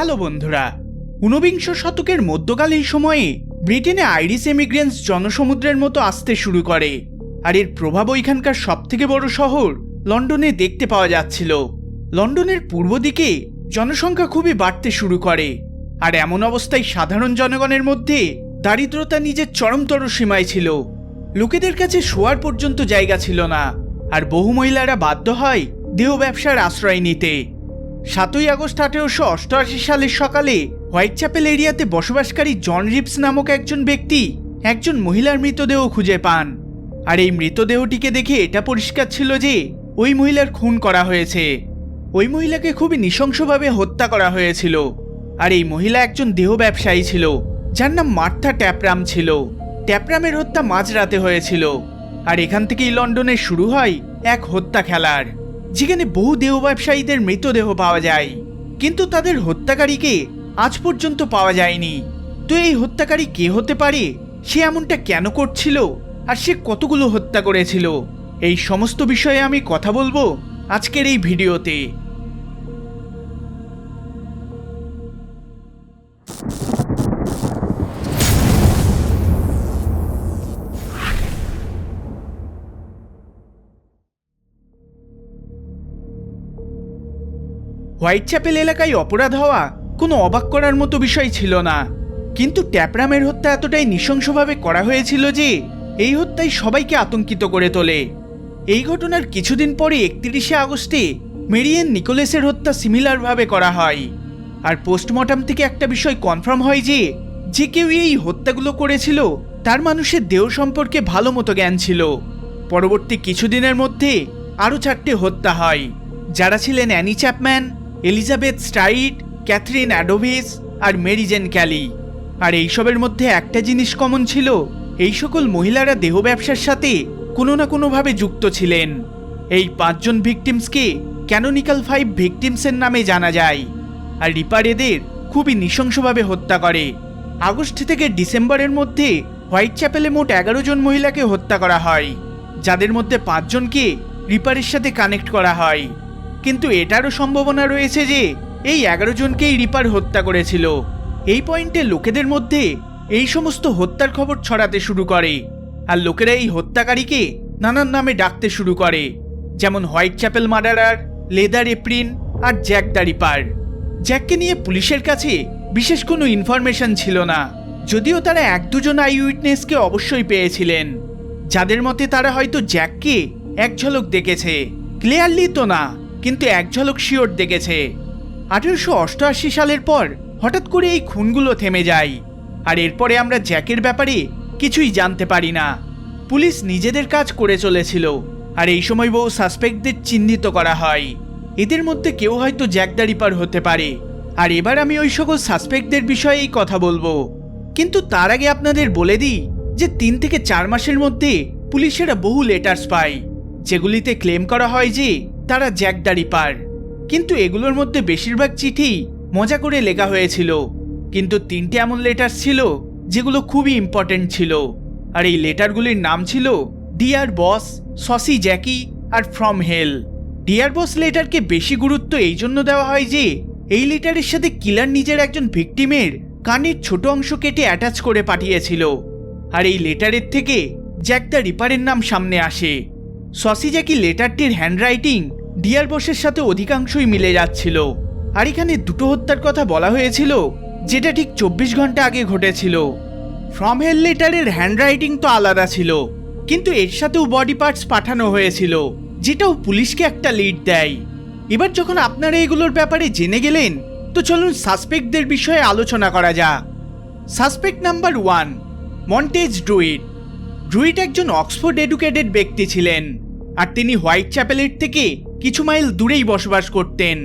Hello বন্ধুরা, ঊনবিংশ শতকের মধ্যকালীন সময়ে ব্রিটেনে আইরিশ এমিগ্রেন্টস জনসমুদ্রের মতো আসতে শুরু করে আর এর প্রভাব ওইখানকার সবথেকে বড় শহর লন্ডনে দেখতে পাওয়া যাচ্ছিল। লন্ডনের পূর্ব দিকে জনসংখ্যা খুবই বাড়তে শুরু করে আর এমন অবস্থায় সাধারণ জনগণের মধ্যে দারিদ্রতা নিজের চরমতর সীমায় ছিল। লোকেদের কাছে শোয়ার পর্যন্ত জায়গা ছিল না আর বহু মহিলারা বাধ্য হয় দেহ ব্যবসার আশ্রয় নিতে। সাতই আগস্ট আঠেরোশো অষ্টআশি সালের সকালে হোয়াইট চ্যাপেল এরিয়াতে বসবাসকারী জন রিপস নামক একজন ব্যক্তি একজন মহিলার মৃতদেহ খুঁজে পান। আর এই মৃতদেহটিকে দেখে এটা পরিষ্কার ছিল যে ওই মহিলার খুন করা হয়েছে। ওই মহিলাকে খুবই নৃশংসভাবে হত্যা করা হয়েছিল। আর এই মহিলা একজন দেহ ব্যবসায়ী ছিল, যার নাম মার্থা ট্যাপরাম ছিল। ট্যাপরামের হত্যা মাঝরাতে হয়েছিল। আর এখান থেকেই লন্ডনে শুরু হয় এক হত্যা খেলার। যেখানে বহু দেহ ব্যবসায়ীদের মৃতদেহ পাওয়া যায়। কিন্তু তাদের হত্যাকারীকে আজ পর্যন্ত পাওয়া যায়নি। তো এই হত্যাকারী কে হতে পারে? সে এমনটা কেন করছিল? আর সে কতগুলো হত্যা করেছিল? এই সমস্ত বিষয়ে আমি কথা বলব আজকের এই ভিডিওতে। হোয়াইট চ্যাপেল এলাকায় অপরাধ হওয়া কোনো অবাক করার মতো বিষয় ছিল না। কিন্তু ট্যাপরামের হত্যা এতটাই নৃশংসভাবে করা হয়েছিল যে এই হত্যায় সবাইকে আতঙ্কিত করে তোলে। এই ঘটনার কিছুদিন পরে একত্রিশে আগস্টে মেরিয়েন নিকোলেসের হত্যা সিমিলারভাবে করা হয়। আর পোস্টমর্টম থেকে একটা বিষয় কনফার্ম হয় যে যে কেউ এই হত্যাগুলো করেছিল, তার মানুষের দেহ সম্পর্কে ভালো মতো জ্ঞান ছিল। পরবর্তী কিছুদিনের মধ্যে আরও চারটে হত্যা হয়, যারা ছিলেন Annie Chapman Elizabeth Stride Catherine Eddowes আর মেরিজেন ক্যালি আর এইসবের মধ্যে একটা জিনিস কমন ছিল, এই সকল মহিলারা দেহ ব্যবসার সাথে কোনো না কোনোভাবে যুক্ত ছিলেন। এই পাঁচজন ভিকটিমসকে ক্যানোনিক্যাল ফাইভ ভিকটিমসের নামে জানা যায়। আর রিপার এদের খুবই নৃশংসভাবে হত্যা করে। আগস্ট থেকে ডিসেম্বরের মধ্যে হোয়াইট চ্যাপেলে মোট এগারো জন মহিলাকে হত্যা করা হয়, যাদের মধ্যে পাঁচজনকে রিপারের সাথে কানেক্ট করা হয়। কিন্তু এটারও সম্ভাবনা রয়েছে যে এই এগারো জনকেই রিপার হত্যা করেছিল। এই পয়েন্টে লোকেদের মধ্যে এই সমস্ত হত্যার খবর ছড়াতে শুরু করে আর লোকেরা এই হত্যাকারীকে নানান নামে ডাকতে শুরু করে, যেমন Whitechapel murderer, leather apron আর জ্যাক দ্য রিপার। জ্যাককে নিয়ে পুলিশের কাছে বিশেষ কোনো ইনফরমেশন ছিল না, যদিও তারা এক দুজন আই উইটনেসকে অবশ্যই পেয়েছিলেন। যাদের মতে তারা হয়তো জ্যাককে এক ঝলক দেখেছে, ক্লিয়ারলি তো না। কিন্তু এক ঝলক শিওর দেখেছে। আঠেরোশো অষ্টআশি সালের পর হঠাৎ করে এই খুনগুলো থেমে যায়। আর এরপরে আমরা জ্যাকের ব্যাপারে কিছুই জানতে পারি না। পুলিশ নিজেদের কাজ করে চলেছিল, আর এই সময় বহু সাসপেক্টদের চিহ্নিত করা হয়। এদের মধ্যে কেউ হয়তো জ্যাক দ্য রিপার হতে পারে। আর এবার আমি ওই সকল সাসপেক্টদের বিষয়েই কথা বলব। কিন্তু তার আগে আপনাদের বলে দিই যে তিন থেকে চার মাসের মধ্যে পুলিশেরা বহু লেটার্স পায়, যেগুলিতে ক্লেম করা হয় যে তারা জ্যাক দ্য রিপার কিন্তু এগুলোর মধ্যে বেশিরভাগ চিঠি মজা করে লেখা হয়েছিল। কিন্তু তিনটে এমন লেটার ছিল যেগুলো খুবই ইম্পর্ট্যান্ট ছিল। আর এই লেটারগুলির নাম ছিল ডিয়ার বস সসি জ্যাকি আর ফ্রম হেল ডিয়ার বস লেটারকে বেশি গুরুত্ব এই জন্য দেওয়া হয় যে, এই লেটারের সাথে কিলার নিজের একজন ভিকটিমের কানের ছোট অংশ কেটে অ্যাটাচ করে পাঠিয়েছিল। আর এই লেটারের থেকে জ্যাক দ্য রিপারের নাম সামনে আসে। সসি জ্যাকি লেটারটির হ্যান্ডরাইটিং ডিয়ার বসের সাথে অধিকাংশই মিলে যাচ্ছিল। আর এখানে দুটো হত্যার কথা বলা হয়েছিল, যেটা ঠিক চব্বিশ ঘণ্টা আগে ঘটেছিল। ফ্রম হেল লেটারের হ্যান্ডরাইটিং তো আলাদা ছিল, কিন্তু এর সাথেও বডি পার্টস পাঠানো হয়েছিল, যেটাও পুলিশকে একটা লিড দেয়। এবার যখন আপনারা এগুলোর ব্যাপারে জেনে গেলেন, তো চলুন সাসপেক্টদের বিষয়ে আলোচনা করা যাক। Suspect number one Montague Druitt Druitt একজন অক্সফোর্ড এডুকেটেড ব্যক্তি ছিলেন, আর তিনি হোয়াইট চ্যাপেলের থেকে কিছু মাইল দূরেই বসবাস করতেন।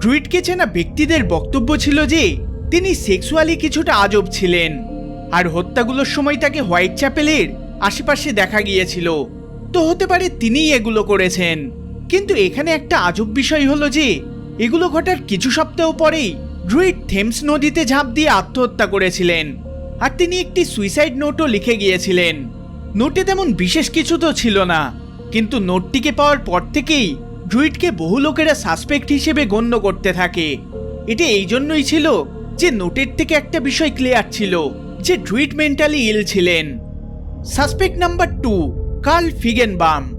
ড্রুইডকে চেনা ব্যক্তিদের বক্তব্য ছিল যে, তিনি সেক্সুয়ালি কিছুটা আজব ছিলেন, আর হত্যাগুলোর সময় তাকে হোয়াইট চ্যাপেলের আশেপাশে দেখা গিয়েছিল। তো হতে পারে তিনিই এগুলো করেছেন। কিন্তু এখানে একটা আজব বিষয় হলো যে, এগুলো ঘটার কিছু সপ্তাহ পরেই ড্রুইড থেমস নদীতে ঝাঁপ দিয়ে আত্মহত্যা করেছিলেন, আর তিনি একটি সুইসাইড নোটও লিখে গিয়েছিলেন। নোটে তেমন বিশেষ কিছু তো ছিল না, কিন্তু নোটটিকে পাওয়ার পর থেকেই ড্রুইডকে বহু লোকেরা সাসপেক্ট হিসেবে গণ্য করতে থাকে। এটা এই জন্যই ছিল যে নোটের থেকে একটা বিষয় ক্লিয়ার ছিল, যে ড্রুইড মেন্টালি ইল ছিলেন। Suspect number two Carl Feigenbaum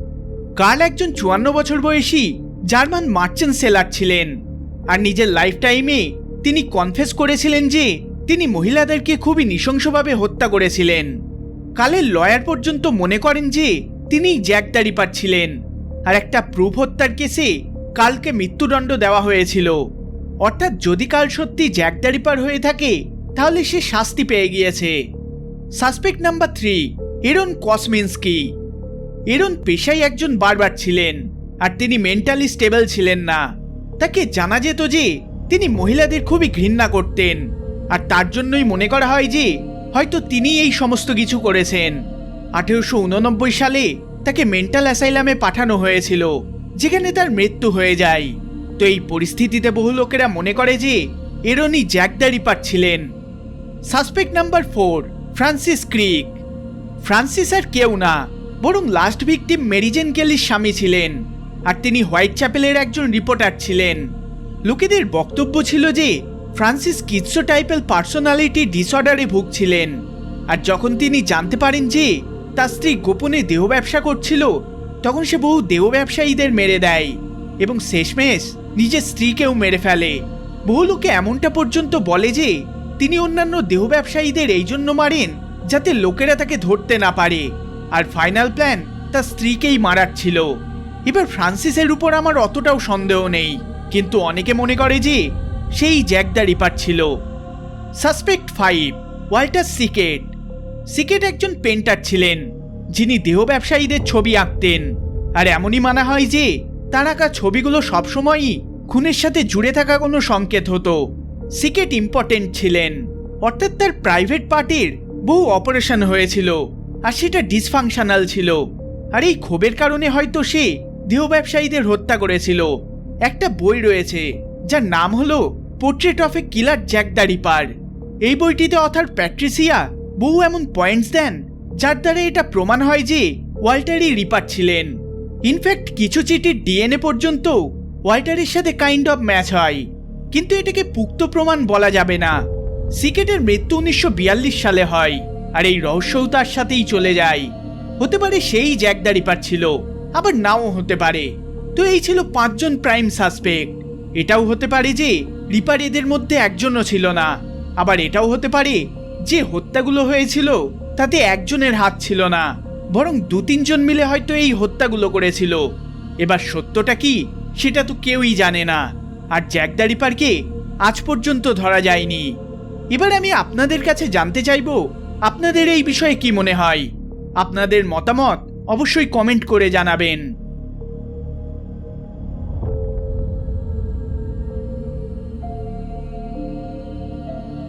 Carl একজন চুয়ান্ন বছর বয়সী জার্মান মার্চেন্ট সেলার ছিলেন আর নিজের লাইফ টাইমে তিনি কনফেস করেছিলেন যে তিনি মহিলাদেরকে খুবই নৃশংসভাবে হত্যা করেছিলেন। কালের লয়ার পর্যন্ত মনে করেন যে তিনি জ্যাক দ্য রিপার ছিলেন। আর একটা প্রুফ হত্যার কেসে কালকে মৃত্যুদণ্ড দেওয়া হয়েছিল। অর্থাৎ যদি কাল সত্যি জ্যাক দ্য হয়ে থাকে, তাহলে সে শাস্তি পেয়ে গিয়েছে। Suspect number three, Aaron Kosminski. Aaron পেশায় একজন বারবার ছিলেন, আর তিনি মেন্টালি স্টেবল ছিলেন না। তাকে জানা যেত যে, তিনি মহিলাদের খুবই ঘৃণা করতেন, আর তার জন্যই মনে করা হয় যে, হয়তো তিনি এই সমস্ত কিছু করেছেন। আঠেরোশো উননব্বই সালে তাকে মেন্টাল অ্যাসাইলামে পাঠানো হয়েছিল, যেখানে তার মৃত্যু হয়ে যায়। তো এই পরিস্থিতিতে বহু লোকেরা মনে করে যে এরনই জ্যাক দ্য রিপার ছিলেন। Suspect number four, Francis Crick. Francis আর কেউ না, বরং লাস্ট ভিকটিম মেরিজেন কেলির স্বামী ছিলেন, আর তিনি হোয়াইট চ্যাপেলের একজন রিপোর্টার ছিলেন। লোকেদের বক্তব্য ছিল যে, ফ্রান্সিস কিৎসো টাইপের পার্সোনালিটি ডিসঅর্ডারে ভুগছিলেন, আর যখন তিনি জানতে পারেন যে তার স্ত্রী গোপনে দেহ ব্যবসা করছিল। তখন সে বহু দেহ ব্যবসায়ীদের মেরে দেয় এবং শেষমেশ নিজের স্ত্রীকেও মেরে ফেলে। বহু লোকে এমনটা পর্যন্ত বলে যে, তিনি অন্যান্য দেহ ব্যবসায়ীদের এই জন্য মারেন যাতে লোকেরা তাকে ধরতে না পারে। আর ফাইনাল প্ল্যান তার স্ত্রীকেই মারার ছিল। এবার ফ্রান্সিসের উপর আমার অতটাও সন্দেহ নেই, কিন্তু অনেকে মনে করে যে, সেই জ্যাক দ্য রিপার ছিল। Suspect five, Walter Sickert. Sickert একজন পেন্টার ছিলেন, যিনি দেহ ব্যবসায়ীদের ছবি আঁকতেন। আর এমনই মানা হয় যে, তার আঁকা ছবিগুলো সবসময়ই খুনের সাথে জুড়ে থাকা কোনো সংকেত হতো। সিকেট ইম্পর্টেন্ট ছিলেন, অর্থাৎ তার প্রাইভেট পার্টির বহু অপারেশন হয়েছিল, আর সেটা ডিসফাংশনাল ছিল। আর এই ক্ষোভের কারণে হয়তো সে দেহ ব্যবসায়ীদের হত্যা করেছিল। একটা বই রয়েছে, যার নাম হলো portrait of a killer Jack the Ripper এই বইটিতে অথার প্যাট্রিসিয়া বহু এমন পয়েন্টস দেন, যার দ্বারা এটা প্রমাণ হয় যে ওয়াল্টারই রিপার ছিলেন। ইনফ্যাক্ট কিছু চিঠির ডিএনএ পর্যন্ত ওয়াল্টারের সাথে কাইন্ড অফ ম্যাচ হয়। কিন্তু এটাকে পুক্ত প্রমাণ বলা যাবে না। সিকেটের মৃত্যু উনিশশো বিয়াল্লিশ সালে হয়, আর এই রহস্যও তার সাথেই চলে যায়। হতে পারে সেই জ্যাক দ্য রিপার ছিল, আবার নাও হতে পারে। তো এই ছিল পাঁচজন প্রাইম সাসপেক্ট এটাও হতে পারে যে রিপার এদের মধ্যে একজনও ছিল না। আবার এটাও হতে পারে যে হত্যাগুলো হয়েছিল, তাতে একজনের হাত ছিল না, বরং দু তিনজন মিলে হয়তো এই হত্যাগুলো করেছিল। এবার সত্যটা কি, সেটা তো কেউই জানে না, আর জ্যাক দ্য রিপারকে আজ পর্যন্ত ধরা যায়নি। এবার আমি আপনাদের কাছে জানতে চাইব, আপনাদের এই বিষয়ে কি মনে হয়? আপনাদের মতামত অবশ্যই কমেন্ট করে জানাবেন।